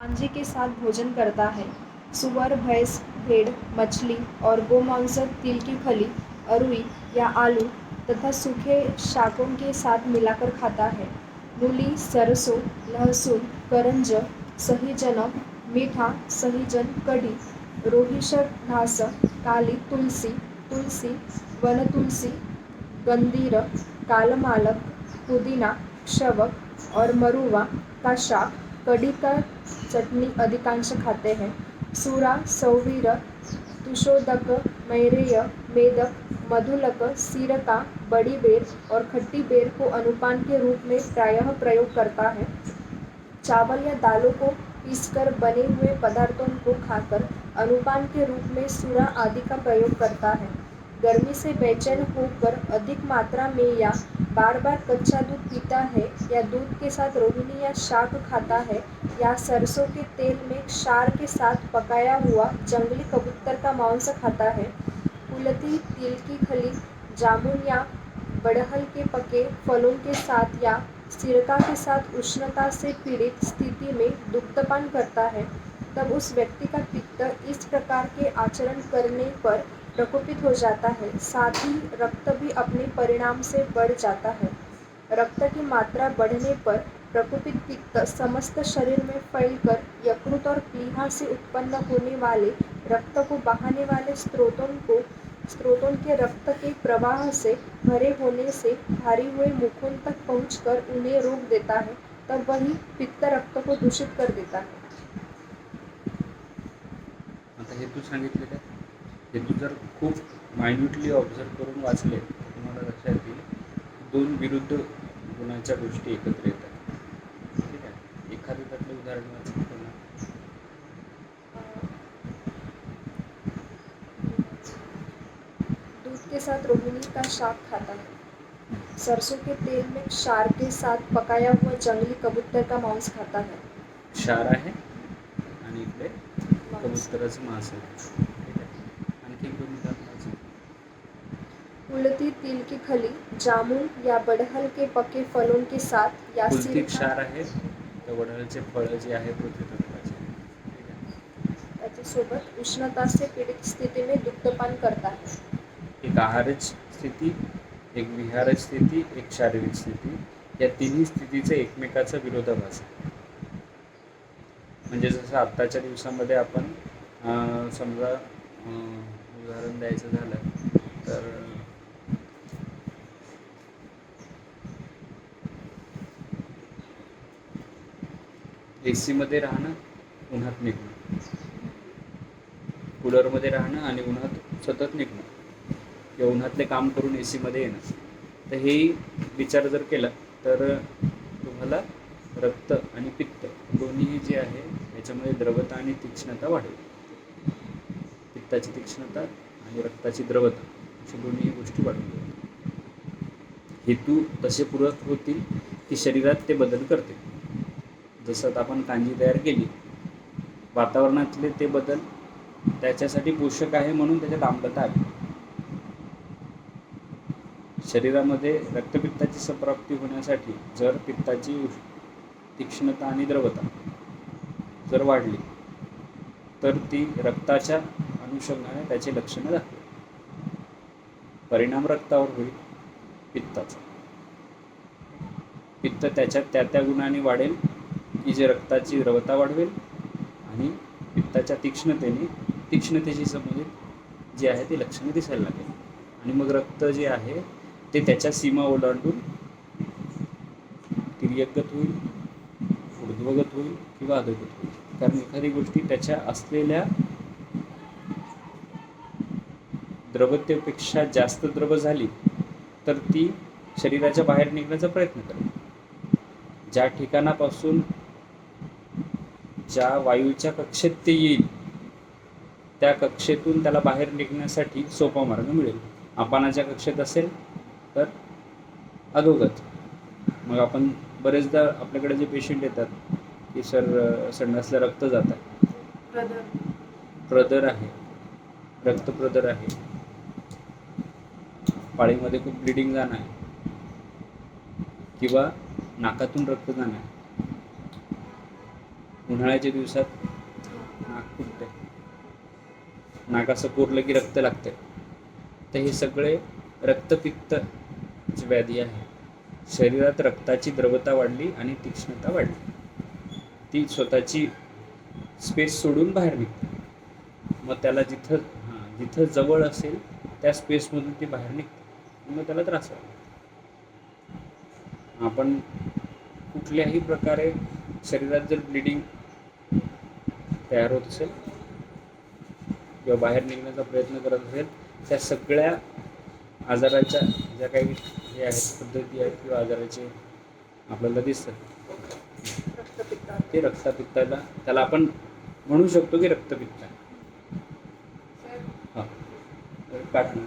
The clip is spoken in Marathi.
मांझी के साथ भोजन करता है। सुअर, भैंस, भेड़, मछली और गोमांस तिल की फली, अरुई या आलू तथा सूखे शाकों के साथ मिलाकर खाता है। मूली, सरसों, लहसुन, करंज सहीजन मीठा सहीजन कढ़ी रोहिशर घास काली तुलसी तुलसी, वन तुलसी, गंधीर, कालमालक, पुदीना, शवक और मरुआ का शाक, कढ़ी का चटनी अधिकांश खाते हैं। सूरा, सौवीर, तुषोदक, मैरेय, मेदक, मधुलक, सिरका, बड़ी बेर और खट्टी बेर को अनुपान के रूप में प्रायः प्रयोग करता है। चावल या दालों को पीसकर बने हुए पदार्थों को खाकर अनुपान के रूप में सूरा आदि का प्रयोग करता है। गर्मी से बेचैन होकर अधिक मात्रा में या बार बार कच्चा दूध पीता है या दूध के साथ रोहिणी या शाक खाता है या सरसों के तेल में क्षार के साथ पकाया हुआ जंगली कबूतर का मांस खाता है। कुलती, तिल की खली, जामुन या बड़हल के पके फलों के साथ या सिरका के साथ उष्णता से पीड़ित स्थिति में दुग्धपान करता है, तब उस व्यक्ति का पित्त इस प्रकार के आचरण करने पर प्रकोपित हो जाता है। साथ ही रक्त भी अपने परिणाम से बढ़ जाता है। रक्त की मात्रा बढ़ने पर प्रकोपित पित्त समस्त शरीर में फैलकर यकृत और प्लीहा से उत्पन्न होने वाले रक्त को बहाने वाले स्रोतों को स्रोतों के रक्त के प्रवाह से भरे होने से भारी हुए मुखों तक पहुंचकर उन्हें रोक देता है तब वही पित्त रक्त को दूषित कर देता है। आता हेतू सांगितलेले आहेत हेतू जर खूप मायन्युटली ऑब्झर्व करून वाचले तर तुम्हाला लक्षात येईल दोन विरुद्ध गुणाच्या गोष्टी एकत्र येतात ठीक आहे एखादं त्यातलं उदाहरण पुन्हा दूध के साथ रोहिणी का शाक खाता है? सरसों के तेल में क्षार के साथ पकाया हुआ जंगली कबूतर का मांस खाता है। क्षार आहे आणि इकडे कबुतराचं मांस आहे. ठीक आहे. आणखी दोन उलती तिल की खली जामुन या बड़हल के पके फलों के साथ या कुलती सिरका. क्षार आहे. तर वडाळाचे फळं जे आहेत पृथ्वी तत्वाचे ठीक आहे त्याच्यासोबत उष्णता से पीडित स्थिति में दुग्धपान करता है एक आहारच स्थिती एक विहारच स्थिती एक शारीरिक स्थिती या तिन्ही स्थितीचं एकमेकाचा विरोधाभास आहे. म्हणजे जसं आत्ताच्या दिवसामध्ये आपण अं, समजा अं, उदाहरण द्यायचं झालं तर ए सीमध्ये राहणं उन्हात निघणं. कूलरमध्ये राहणं आणि उन्हात सतत निघणं. किंवा उन्हातले काम करून ए सीमध्ये येणं. तर हेही विचार जर केला तर तुम्हाला रक्त आणि पित्त दोन्ही जे आहे याच्यामध्ये द्रवता आणि तीक्ष्णता वाढेल. पित्ताची तीक्ष्णता आणि रक्ताची द्रवता अशा दोन्ही गोष्टी वाढून हेतू तसे पूरक होतील की शरीरात ते बदल करते जसं आपण कांजी तयार केली वातावरणातले ते बदल त्याच्यासाठी पोषक आहे म्हणून त्याच्यात आम्लता आली. शरीरामध्ये रक्तपित्ताची संप्राप्ती होण्यासाठी जर पित्ताची तीक्ष्णता आणि द्रवता जर वाढली तर ती रक्ताच्या अनुषंगाने त्याची लक्षणं दाखवेल. परिणाम रक्तावर होईल पित्ताचा. पित्त त्याच्यात त्या त्या गुणाने वाढेल. की जे रक्ताची द्रवता वाढवेल आणि पित्ताच्या तीक्ष्णतेने तीक्ष्णतेशी संबंधित जे आहे ते लक्षणे दिसायला लागेल. आणि मग रक्त जे आहे ते त्याच्या सीमा ओलांडून तिर्यकगत होईल ऊर्ध्वगत होईल किंवा अधोगत होईल. कारण एखादी गोष्टी त्याच्या असलेल्या द्रवतेपेक्षा जास्त द्रव झाली तर ती शरीराच्या बाहेर निघण्याचा प्रयत्न करेल. ज्या ठिकाणापासून ज्या वायूच्या कक्षेत ते येईल त्या कक्षेतून त्याला बाहेर निघण्यासाठी सोपा मार्ग मिळेल. अपानाच्या कक्षेत असेल तर अधोगत. मग आपण बरेचदा आपल्याकडे जे पेशंट येतात की सर संडासला रक्त जात. आहे प्रदर आहे. रक्तप्रदर आहे. पाळीमध्ये खूप ब्लिडिंग जाणं आहे. किंवा नाकातून रक्त जाणं आहे. उन्हाळ्याच्या दिवसात नाक फुटते. नाक असं कोरलं की रक्त लागते. तर हे सगळे रक्तपित्त व्याधी आहे. शरीरात रक्ताची द्रवता वाढली आणि तीक्ष्णता वाढली. ती स्वतःची स्पेस सोडून बाहेर निघते. मग त्याला जिथं हां जिथं जवळ असेल त्या स्पेसमधून ती बाहेर निघते. मग त्याला त्रास होतो. आपण कुठल्याही प्रकारे शरीरात जर ब्लिडिंग तयार होत असेल किंवा बाहेर निघण्याचा प्रयत्न करत असेल त्या सगळ्या आजाराच्या ज्या काही हे आहेत पद्धती आहेत किंवा आजाराचे आपल्याला दिसतात ते रक्तपित्ताला त्याला आपण म्हणू शकतो की रक्तपित्त. आहे हां काढणं